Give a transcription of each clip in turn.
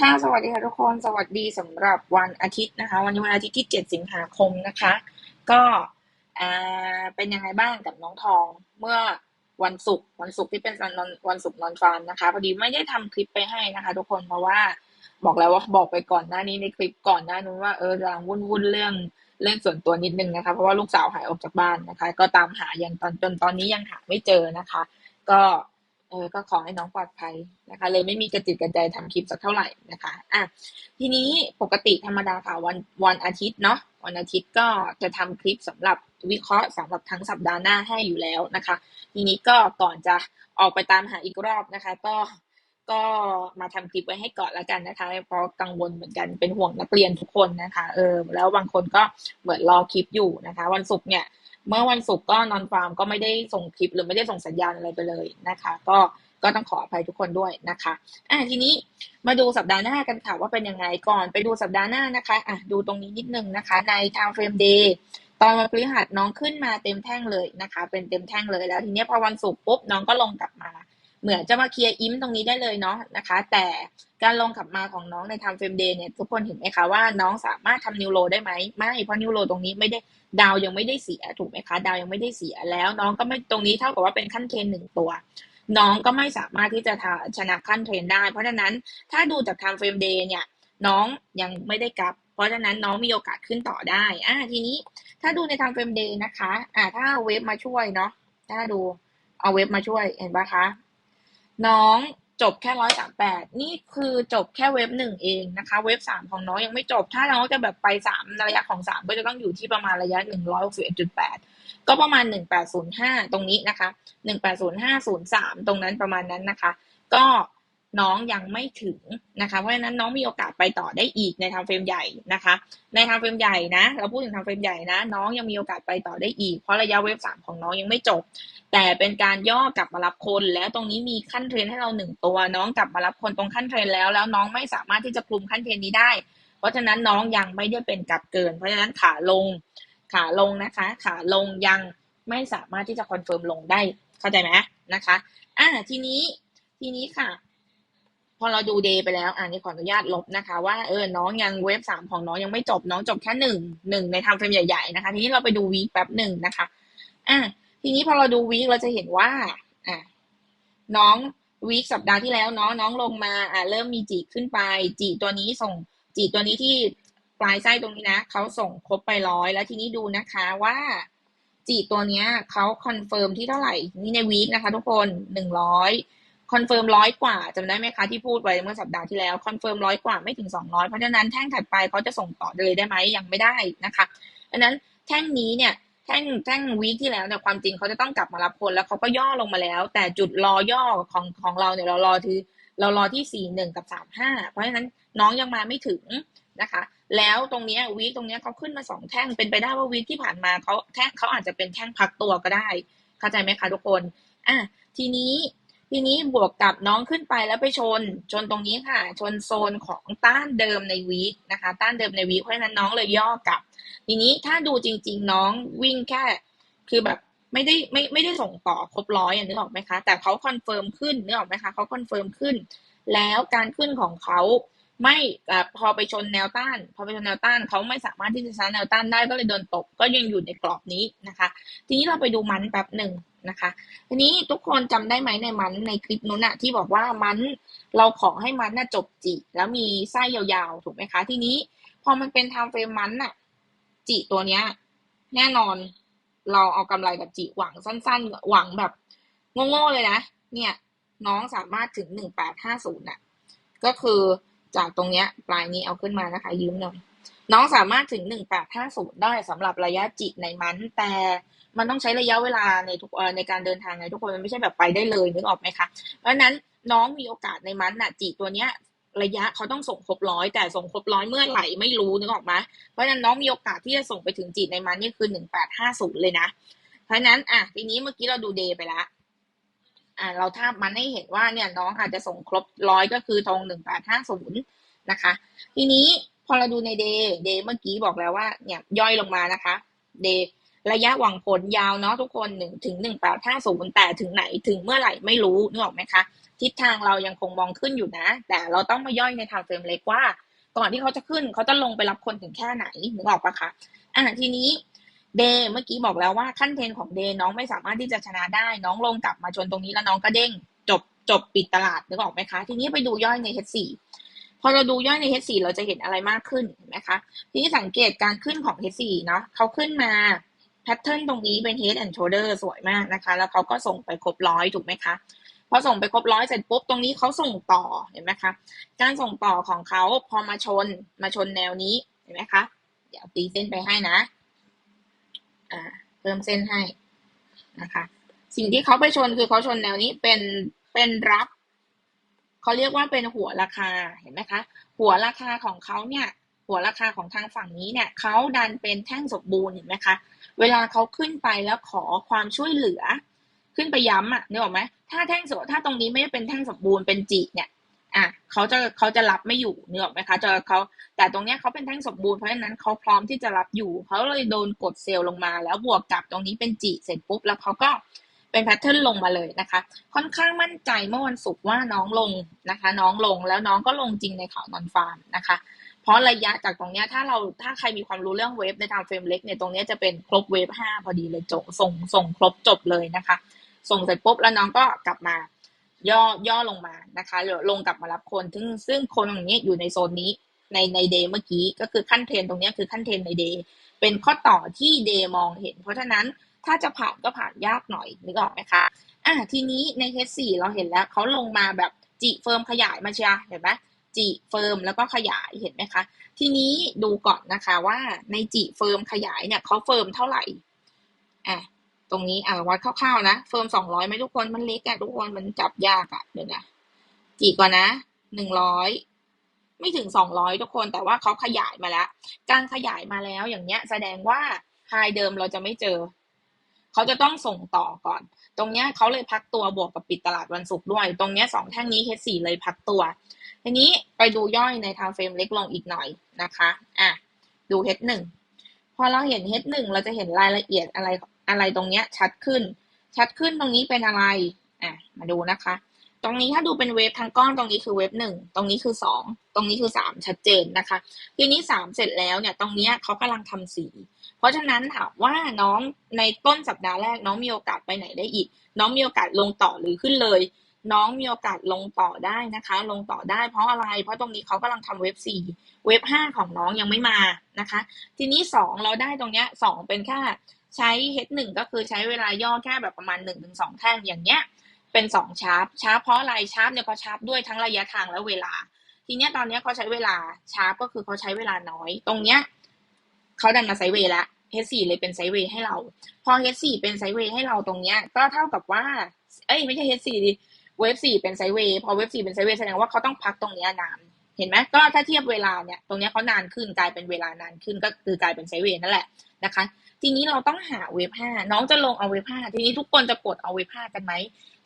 ค่ะ สวัสดีค่ะทุกคน สวัสดีสำหรับวันอาทิตย์นะคะ วันนี้วันอาทิตย์ที่ 7 สิงหาคมนะคะ ก็อ่าเป็นยังไงบ้างกับน้องทอง เมื่อวันศุกร์ วันศุกร์ที่เป็นวันวันศุกร์นอนฟันนะคะ พอดีไม่ได้ทำคลิปไปให้นะคะ ทุกคน เพราะว่าบอกแล้วว่าบอกไปก่อนหน้านี้ในคลิปก่อนหน้านู้นว่าเออกำลังวุ่นวุ่นเรื่องเรื่องส่วนตัวนิดนึงนะคะ เพราะว่าลูกสาวหายออกจากบ้านนะคะ ก็ตามหายังตอนจนตอนนี้ยังหาไม่เจอนะคะ ก็ ออก็ขอให้น้องปลอดภัยนะคะ เลยไม่มีกระจิตกระใจทำคลิปสักเท่าไหร่นะคะอะทีนี้ปกติธรรมดาค่ะวันวันอาทิตย์เนาะวันอาทิตย์ก็จะทำคลิปสำหรับวิเคราะห์สำหรับทั้งสัปดาห์หน้าให้อยู่แล้วนะคะ ทีนี้ก็ก่อนจะออกไปตามหาอีกรอบนะคะ ก็ก็มาทำคลิปไว้ให้ก่อนแล้วกันนะคะเพราะกังวลเหมือนกันเป็นห่วงนักเรียนทุกคนนะคะ เออแล้วบางคนก็เหมือนรอคลิปอยู่นะคะ วันศุกร์เนี่ย เมื่อวันศุกร์ก็นอนฟาร์มก็ไม่ได้ส่งคลิปหรือไม่ได้ส่งสัญญาณอะไรไปเลยนะคะ ก็ก็ต้องขออภัยทุกคนด้วยนะคะอะทีนี้มาดูสัปดาห์หน้ากันค่ะว่าเป็นยังไงก่อนไปดูสัปดาห์หน้านะคะอะดูตรงนี้นิดนึงนะคะ ใน time frame day ตอนวันพฤหัสน้องขึ้นมาเต็มแท่งเลยนะคะ เป็นเต็มแท่งเลยแล้ว ทีนี้พอวันศุกร์ปุ๊บน้องก็ลงกลับมา เหมือนจะมาเคลียร์อิมตรงนี้ได้เลยเนาะนะคะ แต่การลงกลับมาของน้องใน time frame day เนี่ยทุกคนเห็นไหมคะว่าน้องสามารถทำนิวโรได้ไหมไม่เพราะนิวโรตรงนี้ไม่ได้ดาวยังไม่ได้เสียถูกไหมคะ ดาวยังไม่ได้เสียแล้ว น้องก็ไม่ตรงนี้เท่ากับว่าเป็นขั้นเทรนหนึ่งตัว น้องก็ไม่สามารถที่จะชนะขั้นเทรนได้ เพราะฉะนั้นถ้าดูจาก time frame day เนี่ยน้องยังไม่ได้กลับ เพราะฉะนั้นน้องมีโอกาสขึ้นต่อได้อ่าทีนี้ถ้าดูใน time frame day นะคะ อ่าถ้าเว็บมาช่วยเนาะถ้าดูเอาเว็บมาช่วยเห็นปะคะ น้องจบแค่ร้อยสามแปดนี่คือจบแค่เว็บหนึ่งเองนะคะ เว็บสามของน้องยังไม่จบ ถ้าน้องจะแบบไปสามระยะของสามก็จะต้องอยู่ที่ประมาณระยะหนึ่งร้อยหกสิบเอ็ดจุดแปดก็ประมาณหนึ่งแปดศูนย์ห้าตรงนี้นะคะหนึ่งแปดศูนย์ห้าศูนย์สามตรงนั้นประมาณนั้นนะคะ ก็ น้องยังไม่ถึงนะคะเพราะฉะนั้นน้องมีโอกาสไปต่อได้อีกในทางเฟรมใหญ่นะคะ ในทางเฟรมใหญ่นะเราพูดถึงทางเฟรมใหญ่นะ น้องยังมีโอกาสไปต่อได้อีก เพราะระยะเว็บสามของน้องยังไม่จบ แต่เป็นการย่อกลับมารับคน แล้วตรงนี้มีขั้นเทรนให้เราหนึ่งตัวน้องกลับมารับคนตรงขั้นเทรนแล้วแล้วน้องไม่สามารถที่จะคลุมขั้นเทรนนี้ได้ เพราะฉะนั้นน้องยังไม่ได้เป็นกลับเกิน เพราะฉะนั้นขาลงขาลงนะคะ ขาลงยังไม่สามารถที่จะคอนเฟิร์มลงได้เข้าใจไหมนะคะอ่าทีนี้ทีนี้ค่ะ พอเราดูเดย์ไปแล้วอ่านี่ขออนุญาตลบนะคะ ว่าเออน้องยังเว็บสามของน้องยังไม่จบน้องจบแค่หนึ่งหนึ่งในทำเฟรมใหญ่ ๆนะคะ ทีนี้เราไปดูวีคแป๊บหนึ่งนะคะ อ่าทีนี้พอเราดูวีคเราจะเห็นว่าอ่าน้องวีคสัปดาห์ที่แล้วเนาะน้องลงมาอ่าเริ่มมีจีขึ้นไป จีตัวนี้ส่ง จีตัวนี้ที่ปลายไส้ตรงนี้นะเขาส่งครบไปร้อยแล้วทีนี้ดูนะคะว่าจีตัวเนี้ยเขาคอนเฟิร์มที่เท่าไหร่นี่ในวีคนะคะ ทุกคนหนึ่งร้อย คอนเฟิร์มร้อยกว่าจำได้ไหมคะที่พูดไว้เมื่อสัปดาห์ที่แล้วคอนเฟิร์มร้อยกว่าไม่ถึงสองร้อยเพราะฉะนั้นแท่งถัดไปเขาจะส่งต่อเลยได้ไหมยังไม่ได้นะคะดังนั้นแท่งนี้เนี่ยแท่งแท่งวีคที่แล้วเนี่ยความจริงเขาจะต้องกลับมารับคนแล้วเขาก็ย่อลงมาแล้ว แต่จุดรอย่อของของเราเนี่ยเรารอที่เรารอที่สี่หนึ่งกับสามห้าเพราะฉะนั้นน้องยังมาไม่ถึงนะคะ แล้วตรงนี้วีคตรงนี้เขาขึ้นมาสองแท่งเป็นไปได้ว่าวีคที่ผ่านมาเขาแท่งเขาอาจจะเป็นแท่งพักตัวก็ได้ เข้าใจไหมคะทุกคนอะทีนี้ ทีนี้บวกกับน้องขึ้นไปแล้วไปชน ชนตรงนี้ค่ะ ชนโซนของต้านเดิมในวีคนะคะ ต้านเดิมในวีคเพราะฉะนั้นน้องเลยย่อกลับ ทีนี้ถ้าดูจริง ๆ น้องวิ่งแค่ คือแบบไม่ได้ไม่ไม่ได้ส่งต่อครบร้อยนึกออกไหมคะ แต่เขาคอนเฟิร์มขึ้นนึกออกไหมคะเขาคอนเฟิร์มขึ้น แล้วการขึ้นของเขา ไม่พอไปชนแนวต้าน พอไปชนแนวต้านเขาไม่สามารถที่จะชนะแนวต้านได้ก็เลยโดนตก ก็ยังอยู่ในกรอบนี้นะคะ ทีนี้เราไปดูมันแป๊บหนึ่งนะคะทีนี้ทุกคนจำได้ไหมในมันในคลิปนู้นอะที่บอกว่ามันเราขอให้มันน่ะจบจีแล้วมีไส้ยาวๆ ถูกไหมคะ ทีนี้พอมันเป็นไทม์เฟรมมันน่ะจีตัวเนี้ย แน่นอนเราเอากำไรแบบจีหวังสั้น ๆ หวังแบบโง่ๆเลยนะ เนี่ยน้องสามารถถึงหนึ่งแปดห้าศูนย์น่ะก็คือ จากตรงเนี้ยปลายนี้เอาขึ้นมานะคะ ยืมหน่อย น้องสามารถถึงหนึ่งแปดห้าศูนย์ได้สำหรับระยะจิในมัน แต่มันต้องใช้ระยะเวลาในทุกในการเดินทางไงทุกคนมันไม่ใช่แบบไปได้เลยนึกออกไหมคะ เพราะนั้นน้องมีโอกาสในมันน่ะจีตัวเนี้ยระยะเขาต้องส่งครบร้อยแต่ส่งครบร้อยเมื่อไหร่ไม่รู้นึกออกไหมเพราะฉะนั้นน้องมีโอกาสที่จะส่งไปถึงจีในมันนี่คือหนึ่งแปดห้าศูนย์เลยนะ เพราะฉะนั้นอะทีนี้เมื่อกี้เราดูเดย์ไปละ อ่าเราทาบมันให้เห็นว่าเนี่ยน้องอาจจะส่งครบร้อยก็คือตรงหนึ่งแปดห้าศูนย์นะคะ ทีนี้พอเราดูในเดย์เดย์เมื่อกี้บอกแล้วว่าเนี่ยย่อยลงมานะคะเดย์ระยะหวังผลยาวเนาะทุกคนหนึ่งถึงหนึ่งแปดห้าศูนย์แต่ถึงไหนถึงเมื่อไหร่ไม่รู้นึกออกไหมคะ ทิศทางเรายังคงมองขึ้นอยู่นะ แต่เราต้องมาย่อยในทางเฟรมเล็กว่า ก่อนที่เขาจะขึ้นเขาจะลงไปรับคนถึงแค่ไหนนึกออกปะคะอะทีนี้ เดย์เมื่อกี้บอกแล้วว่าขั้นเทรนของเดย์น้องไม่สามารถที่จะชนะได้ น้องลงกลับมาชนตรงนี้แล้วน้องก็เด้ง จบจบปิดตลาดนึกออกไหมคะ ทีนี้ไปดูย่อยใน H4 พอเราดูย่อยใน H4 เราจะเห็นอะไรมากขึ้นเห็นไหมคะ ทีนี้สังเกตการขึ้นของ H4 เนาะเขาขึ้นมาแพทเทิร์นตรงนี้เป็น head and shoulder สวยมากนะคะ แล้วเขาก็ส่งไปครบร้อยถูกไหมคะพอส่งไปครบร้อยเสร็จปุ๊บตรงนี้เขาส่งต่อเห็นไหมคะการส่งต่อของเขาพอมาชนมาชนแนวนี้เห็นไหมคะเดี๋ยวตีเส้นไปให้นะ อ่าเพิ่มเส้นให้นะคะ สิ่งที่เขาไปชนคือเขาชนแนวนี้เป็นเป็นรับเขาเรียกว่าเป็นหัวราคาเห็นไหมคะ หัวราคาของเขาเนี่ยหัวราคาของทางฝั่งนี้เนี่ยเขาดันเป็นแท่งสมบูรณ์เห็นไหมคะ เวลาเขาขึ้นไปแล้วขอความช่วยเหลือ ขึ้นไปย้ำอะนึกออกไหมถ้าแท่งสถ้าตรงนี้ไม่ได้เป็นแท่งสมบูรณ์เป็นจีเนี่ย อะเขาจะเขาจะรับไม่อยู่นึกออกไหมคะจะเขาแต่ตรงเนี้ยเขาเป็นแท่งสมบูรณ์เพราะฉะนั้นเขาพร้อมที่จะรับอยู่เขาเลยโดนกดเซลล์ลงมา แล้วบวกกับตรงนี้เป็นจีเสร็จปุ๊บแล้วเขาก็เป็นแพทเทิร์นลงมาเลยนะคะ ค่อนข้างมั่นใจเมื่อวันศุกร์ว่าน้องลงนะคะ น้องลงแล้วน้องก็ลงจริงในข่าวนอนฟาร์มนะคะ เพราะระยะจากตรงเนี้ยถ้าเราถ้าใครมีความรู้เรื่องเวฟในทางเฟรมเล็กเนี่ยตรงเนี้ยจะเป็นครบเวฟห้าพอดีเลยจบส่งส่งครบจบเลยนะคะ ส่งเสร็จปุ๊บแล้วน้องก็กลับมา ย่อย่อลงมานะคะเดี๋ยวลงกลับมารับคน ซึ่งซึ่งคนตรงนี้อยู่ในโซนนี้ในในเดย์เมื่อกี้ก็คือขั้นเทรนตรงนี้คือขั้นเทรนในเดย์เป็นข้อต่อที่เดย์มองเห็น เพราะฉะนั้นถ้าจะผ่านก็ผ่านยากหน่อยนึกออกไหมคะอะทีนี้ใน H4 เราเห็นแล้วเขาลงมาแบบจิเฟิร์มขยายมาเชียเห็นไหมจิเฟิร์มแล้วก็ขยายเห็นไหมคะ ทีนี้ดูก่อนนะคะว่าในจิเฟิร์มขยายเนี่ยเขาเฟิร์มเท่าไหร่อะ ตรงนี้อ่าวัดคร่าวๆนะเฟิร์มสองร้อยไหมทุกคนมันเล็กอะทุกคนมันจับยากอะเดี๋ยวนะจิก่อนนะหนึ่งร้อยไม่ถึงสองร้อยทุกคนแต่ว่าเขาขยายมาแล้ว การขยายมาแล้วอย่างเนี้ย แสดงว่าไฮเดิมเราจะไม่เจอ เขาจะต้องส่งต่อก่อน ตรงเนี้ยเขาเลยพักตัวบวกกับปิดตลาดวันศุกร์ด้วย ตรงเนี้ยสองแท่งนี้ H4 เลยพักตัว ทีนี้ไปดูย่อยในทางเฟรมเล็กลงอีกหน่อยนะคะ อะ ดู H1 พอเราเห็น H1 เราจะเห็นรายละเอียดอะไร อะไรตรงเนี้ยชัดขึ้น ชัดขึ้นตรงนี้เป็นอะไรอะมาดูนะคะ ตรงนี้ถ้าดูเป็นเวฟทางก้อนตรงนี้คือเวฟหนึ่งตรงนี้คือสองตรงนี้คือสามชัดเจนนะคะ ทีนี้สามเสร็จแล้วเนี่ยตรงเนี้ยเขากำลังทำสีเพราะฉะนั้นถามว่าน้องในต้นสัปดาห์แรกน้องมีโอกาสไปไหนได้อีก น้องมีโอกาสลงต่อหรือขึ้นเลย น้องมีโอกาสลงต่อได้นะคะ ลงต่อได้เพราะอะไร เพราะตรงนี้เขากำลังทำเว็บสี่เว็บห้าของน้องยังไม่มานะคะ ทีนี้สองเราได้ตรงเนี้ยสองเป็นแค่ ใช้ H หนึ่งก็คือใช้เวลาย่อแค่แบบประมาณหนึ่งถึงสองแท่งอย่างเงี้ย เป็นสองชาร์ปชาร์ปเพราะอะไรชาร์ปเนี่ยเขาชาร์ปด้วยทั้งระยะทางและเวลา ทีเนี้ยตอนเนี้ยเขาใช้เวลาชาร์ปก็คือเขาใช้เวลาน้อย ตรงเนี้ยเขาดันมาไซเวย์ละ H4 เลยเป็นไซเวย์ให้เรา พอ H4 เป็นไซเวย์ให้เราตรงเนี้ย ก็เท่ากับว่า เอ้ยไม่ใช่ H4 ดิเวฟ4เป็นไซเวย์พอเวฟ4เป็นไซเวย์แสดงว่าเขาต้องพักตรงเนี้ยนาน เห็นไหมก็ถ้าเทียบเวลาเนี่ย ตรงเนี้ยเขานานขึ้นกลายเป็นเวลานานขึ้นก็คือกลายเป็นไซเวย์นั่นแหละนะคะ ทีนี้เราต้องหาเวฟ5น้องจะลงเอาเวฟ5ทีนี้ทุกคนจะกดเอาเวฟ5กันไหม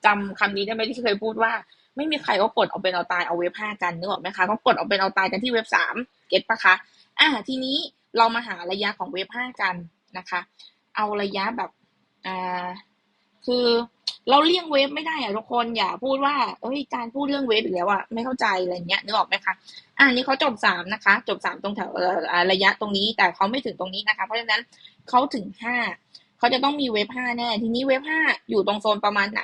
จำคำนี้ได้ไหมที่เคยพูดว่า ไม่มีใครก็กดเอาเป็นเอาตายเอาเวฟ5กันนึกออกไหมคะก็กดเอาเป็นเอาตายกันที่เว็บสามเก็ตปะคะอ่าทีนี้เรามาหาระยะของเวฟ5กันนะคะ เอาระยะแบบอ่า คือเราเลี่ยงเวฟไม่ได้อะทุกคนอย่าพูดว่าเอ้ยการพูดเรื่องเวฟอีกแล้วอะไม่เข้าใจอะไรเงี้ยนึกออกไหมคะอ่านี่เขาจบสามนะคะ จบสามตรงแถวระยะตรงนี้ แต่เขาไม่ถึงตรงนี้นะคะ เพราะฉะนั้นเขาถึงห้าเขาจะต้องมีเวฟห้าแน่ ทีนี้เวฟห้าอยู่ตรงโซนประมาณไหน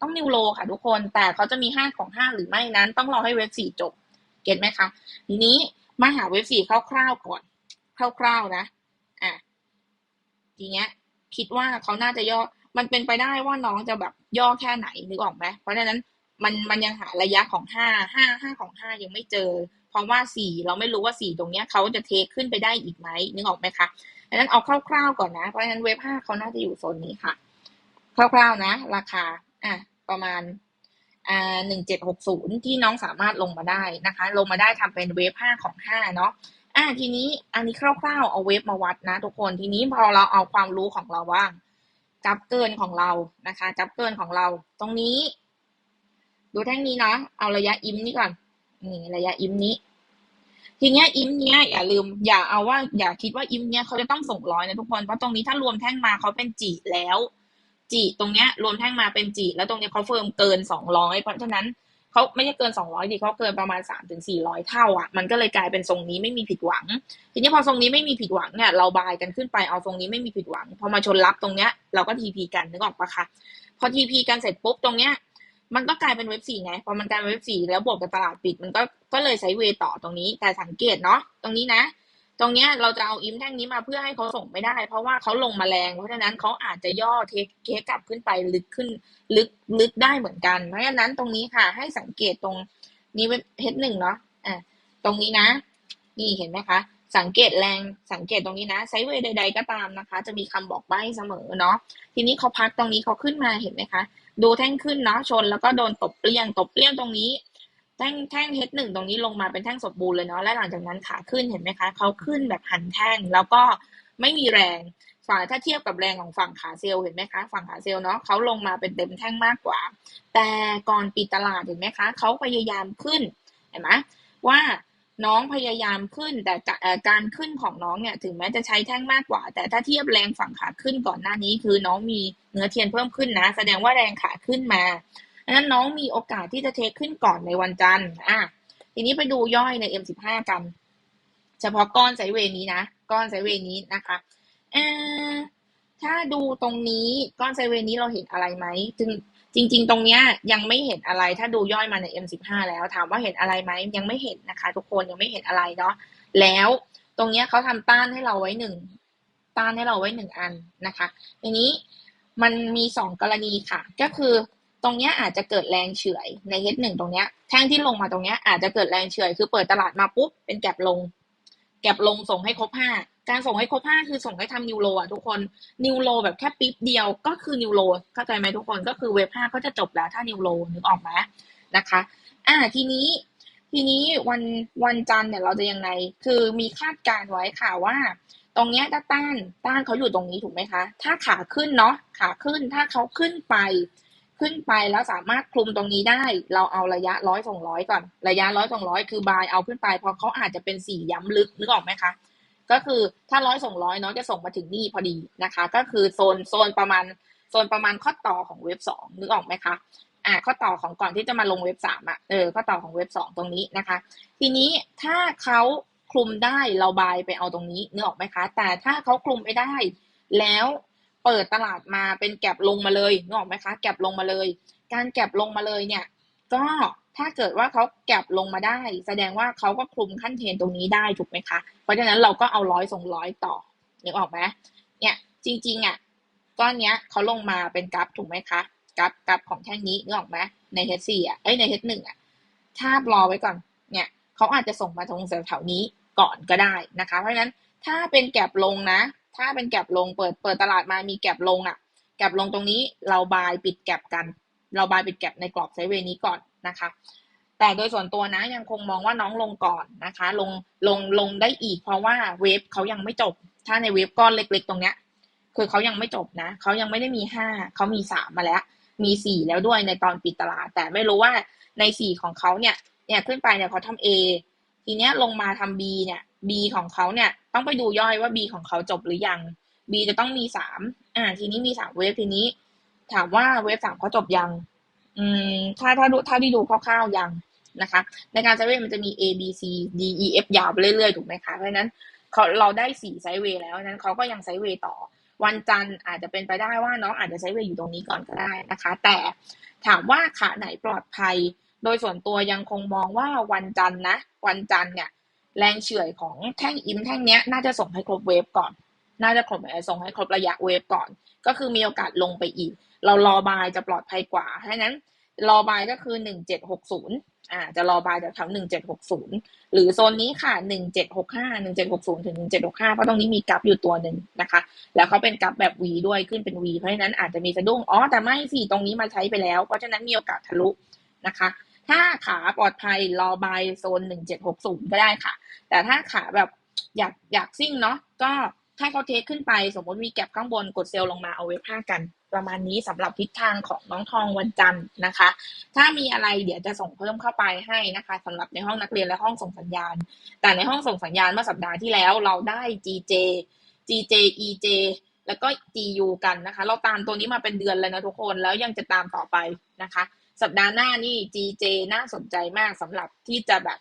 ต้องนิวโรค่ะทุกคนแต่เขาจะมีห้าของห้าหรือไม่นั้น ต้องรอให้เวฟสี่จบ เก็ตไหมคะทีนี้มาหาเวฟสี่คร่าวๆก่อนคร่าวๆนะอะทีเนี้ยคิดว่าเขาน่าจะย่อ มันเป็นไปได้ว่าน้องจะแบบย่อแค่ไหนนึกออกไหมเพราะฉะนั้นมันมันยังหาระยะของห้าห้าห้าของห้ายังไม่เจอ เพราะว่าสี่เราไม่รู้ว่าสี่ตรงเนี้ยเขาจะเทขึ้นไปได้อีกไหมนึกออกไหมคะดังนั้นเอาคร่าวๆก่อนนะ เพราะฉะนั้นเว็บห้าเขาน่าจะอยู่โซนนี้ค่ะ คร่าวๆนะ ราคาอะประมาณอ่าหนึ่งเจ็ดหกศูนย์ที่น้องสามารถลงมาได้นะคะ ลงมาได้ทำเป็นเวฟห้าของห้าเนาะอ่าทีนี้อันนี้คร่าวๆเอาเวฟมาวัดนะ ทุกคนทีนี้พอเราเอาความรู้ของเราว่าง จับเกินของเรานะคะจับเกินของเรา ตรงนี้ ดูแท่งนี้นะเอาระยะอิมนี่ก่อนนี่ระยะอิมนี้ ทีเนี้ยอิมเนี้ยอย่าลืม อย่าเอาว่า อย่าคิดว่าอิมเนี้ยเขาจะต้องส่งร้อยนะทุกคนเพราะตรงนี้ถ้ารวมแท่งมาเขาเป็นจีแล้วจีตรงเนี้ยรวมแท่งมาเป็นจีแล้วตรงเนี้ยเขาเฟิร์มเกินสองร้อยเพราะฉะนั้น เขาไม่ใช่เกิน 200ดิเขาเกินประมาณ3-400 เท่าอะมันก็เลยกลายเป็นทรงนี้ไม่มีผิดหวัง ทีนี้พอทรงนี้ไม่มีผิดหวังเนี่ยเราบายกันขึ้นไปเอาทรงนี้ไม่มีผิดหวัง พอมาชนรับตรงเนี้ยเราก็ทีพีกันนึกออกปะคะพอทีพีกันเสร็จปุ๊บตรงเนี้ยมันก็กลายเป็นเว็บสี่ไงพอมันกลายเป็นเว็บสี่แล้วบวกกับตลาดปิด มันก็ก็เลยไซด์เวย์ต่อตรงนี้แต่สังเกตเนาะตรงนี้นะ ตรงเนี้ยเราจะเอาอิมแท่งนี้มาเพื่อให้เขาส่งไม่ได้ เพราะว่าเขาลงมาแรงเพราะฉะนั้นเขาอาจจะย่อเทคเคกลับขึ้นไปลึกขึ้นลึกลึกได้เหมือนกันเพราะฉะนั้นตรงนี้ค่ะ ให้สังเกตตรงนี้เว็บเฮดหนึ่งเนาะอะตรงนี้นะ นี่เห็นไหมคะสังเกตแรงสังเกตตรงนี้นะไซเวย์ใด ๆ ก็ตามนะคะ จะมีคำบอกใบ้เสมอเนาะทีนี้เขาพักตรงนี้เขาขึ้นมาเห็นไหมคะ ดูแท่งขึ้นเนาะชนแล้วก็โดนตบเปรี้ยงตบเปรี้ยงตรงนี้ แท่งแท่งเฮดหนึ่งตรงนี้ลงมาเป็นแท่งสมบูรณ์เลยเนาะและหลังจากนั้นขาขึ้นเห็นไหมคะเขาขึ้นแบบหันแท่งแล้วก็ไม่มีแรงฝ่าถ้าเทียบกับแรงของฝั่งขาเซลเห็นไหมคะฝั่งขาเซลเนาะเขาลงมาเป็นเต็มแท่งมากกว่า แต่ก่อนปิดตลาดเห็นไหมคะเขาพยายามขึ้นเห็นไหมว่าน้องพยายามขึ้นแต่การขึ้นของน้องเนี่ยถึงแม้จะใช้แท่งมากกว่า แต่ถ้าเทียบแรงฝั่งขาขึ้นก่อนหน้านี้ คือน้องมีเนื้อเทียนเพิ่มขึ้นนะ แสดงว่าแรงขาขึ้นมา ดังนั้นน้องมีโอกาสที่จะเทคขึ้นก่อนในวันจันทร์อะทีนี้ไปดูย่อยใน M15 กัน เฉพาะก้อนไซเวนี้นะ ก้อนไซเวนี้นะคะถ้าดูตรงนี้ก้อนไซเวนี้เราเห็นอะไรไหมถึงจริง ๆ ตรงเนี้ยยังไม่เห็นอะไร ถ้าดูย่อยมาใน M15 แล้วถามว่าเห็นอะไรไหมยังไม่เห็นนะคะ ทุกคนยังไม่เห็นอะไรเนาะแล้วตรงเนี้ยเขาทำต้านให้เราไว้หนึ่งต้านให้เราไว้หนึ่งอันนะคะทีนี้มันมีสองกรณีค่ะ ก็คือ ตรงเนี้ยอาจจะเกิดแรงเฉื่อยในเฮดหนึ่งตรงเนี้ยแท่งที่ลงมาตรงเนี้ยอาจจะเกิดแรงเฉื่อยคือเปิดตลาดมาปุ๊บเป็นแก็บลง แก็บลงส่งให้ครบห้าการส่งให้ครบห้าคือส่งให้ทำนิวโรอะทุกคนนิวโรแบบแค่ปิ๊บเดียวก็คือนิวโรเข้าใจไหมทุกคนก็คือเว็บห้าก็จะจบแล้วถ้านิวโรนึกออกไหมนะคะ อ่าทีนี้ทีนี้วันวันจันทร์เนี่ยเราจะยังไง คือมีคาดการไว้ค่ะว่า ตรงเนี้ยถ้าต้านต้านเขาอยู่ตรงนี้ถูกไหมคะ ถ้าขาขึ้นเนาะขาขึ้นถ้าเขาขึ้นไป ขึ้นไปแล้วสามารถคลุมตรงนี้ได้ เราเอาระยะร้อยสองร้อยก่อน ระยะร้อยสองร้อยคือบายเอาขึ้นไปเพราะเขาอาจจะเป็นสี่ย้ำลึกนึกออกไหมคะก็คือถ้าร้อยส่งร้อยน้องจะส่งมาถึงนี่พอดีนะคะ ก็คือโซนโซนประมาณโซนประมาณข้อต่อของเว็บสองนึกออกไหมคะอ่าข้อต่อของก่อนที่จะมาลงเว็บสามอะเออข้อต่อของเว็บสองตรงนี้นะคะ ทีนี้ถ้าเขาคลุมได้เราบายไปเอาตรงนี้นึกออกไหมคะ แต่ถ้าเขาคลุมไม่ได้ แล้ว เปิดตลาดมาเป็นแก็บลงมาเลยนึกออกไหมคะ แก็บลงมาเลย การแก็บลงมาเลยเนี่ย ก็ถ้าเกิดว่าเขาแก็บลงมาได้ แสดงว่าเขาก็คลุมขั้นเทรนตรงนี้ได้ถูกไหมคะ เพราะฉะนั้นเราก็เอาร้อยส่งร้อยต่อนึกออกไหมเนี่ยจริงๆอะก้อนเนี้ยเขาลงมาเป็นกราฟถูกไหมคะกราฟกราฟของแท่งนี้นึกออกไหมในเฮดสี่อะเอ้ยในเฮดหนึ่งอะถ้ารอไว้ก่อนเนี่ยเขาอาจจะส่งมาตรงแถวๆนี้ก่อนก็ได้นะคะ เพราะฉะนั้นถ้าเป็นแก็บลงนะ ถ้าเป็นแก็บลงเปิดเปิดตลาดมามีแก็บลงอะ แก็บลงตรงนี้เราบายปิดแก็บกัน เราบายปิดแก็บในกรอบไซด์เวนี้ก่อนนะคะ แต่โดยส่วนตัวนะยังคงมองว่าน้องลงก่อนนะคะ ลงลงลงได้อีกเพราะว่าเวฟเขายังไม่จบ ถ้าในเวฟก้อนเล็ก ๆ ตรงเนี้ย คือเขายังไม่จบนะเขายังไม่ได้มีห้าเขามีสามมาแล้ว มีสี่แล้วด้วยในตอนปิดตลาด แต่ไม่รู้ว่าในสี่ของเขาเนี่ยเนี่ยขึ้นไปเนี่ยเขาทำ A ทีเนี้ยลงมาทำ B เนี่ย B ของเขาเนี่ย ต้องไปดูย่อยว่า B ของเขาจบหรือยัง B จะต้องมีสามอ่า ทีนี้มีสามเวฟทีนี้ ถามว่าเวฟสามเขาจบยัง อืม ถ้าถ้าดูถ้าที่ดูคร่าวๆยังนะคะ ในการไซเวย์มันจะมี A B C D E F ยาวไปเรื่อยๆ ถูกไหมคะ เพราะฉะนั้นเขาเราได้สี่ไซเวย์แล้วนั้นเขาก็ยังไซเวย์ต่อ วันจันทร์อาจจะเป็นไปได้ว่าน้องอาจจะไซเวย์อยู่ตรงนี้ก่อนก็ได้นะคะ แต่ถามว่าขาไหนปลอดภัย โดยส่วนตัวยังคงมองว่าวันจันทร์นะ วันจันทร์เนี่ย แรงเฉื่อยของแท่งอิมแท่งเนี้ยน่าจะส่งให้ครบเวฟก่อน น่าจะครบส่งให้ครบระยะเวฟก่อน ก็คือมีโอกาสลงไปอีก เรารอบายจะปลอดภัยกว่าเพราะฉะนั้นรอบายก็คือหนึ่งเจ็ดหกศูนย์อ่าจะรอบายจากแถวหนึ่งเจ็ดหกศูนย์หรือโซนนี้ค่ะหนึ่งเจ็ดหกห้าหนึ่งเจ็ดหกศูนย์ถึงหนึ่งเจ็ดหกห้าเพราะตรงนี้มีกราฟอยู่ตัวหนึ่งนะคะ แล้วเขาเป็นกราฟแบบ V ด้วยขึ้นเป็น V เพราะฉะนั้นอาจจะมีสะดุ้งอ๋อแต่ไม่สิตรงนี้มาใช้ไปแล้ว เพราะฉะนั้นมีโอกาสทะลุนะคะ ถ้าขาปลอดภัยรอบายโซนหนึ่งเจ็ดหกศูนย์ก็ได้ค่ะ แต่ถ้าขาแบบอยากอยากซิ่งเนาะก็ถ้าเขาเทคขึ้นไป สมมติมีแก็บข้างบนกดเซลล์ลงมาเอาเวฟห้ากัน ประมาณนี้สำหรับทิศทางของน้องทองวันจันทร์นะคะ ถ้ามีอะไรเดี๋ยวจะส่งเพิ่มเข้าไปให้นะคะสำหรับในห้องนักเรียนและห้องส่งสัญญาณ แต่ในห้องส่งสัญญาณเมื่อสัปดาห์ที่แล้วเราได้ GJ GJ EJ แล้วก็ GU กันนะคะ เราตามตัวนี้มาเป็นเดือนเลยนะทุกคนแล้วยังจะตามต่อไปนะคะ สัปดาห์หน้านี่ GJ น่าสนใจมากสำหรับที่จะแบบ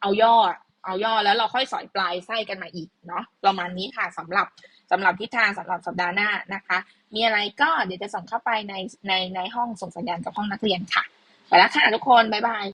เอาย่อ เอาย่อแล้วเราค่อยสอยปลายไส้กันมาอีกเนาะประมาณนี้ค่ะสำหรับสำหรับทิศทางสำหรับสัปดาห์หน้านะคะ มีอะไรก็เดี๋ยวจะส่งเข้าไปในในในห้องส่งสัญญาณกับห้องนักเรียนค่ะ ไปแล้วค่ะทุกคน บ๊ายบาย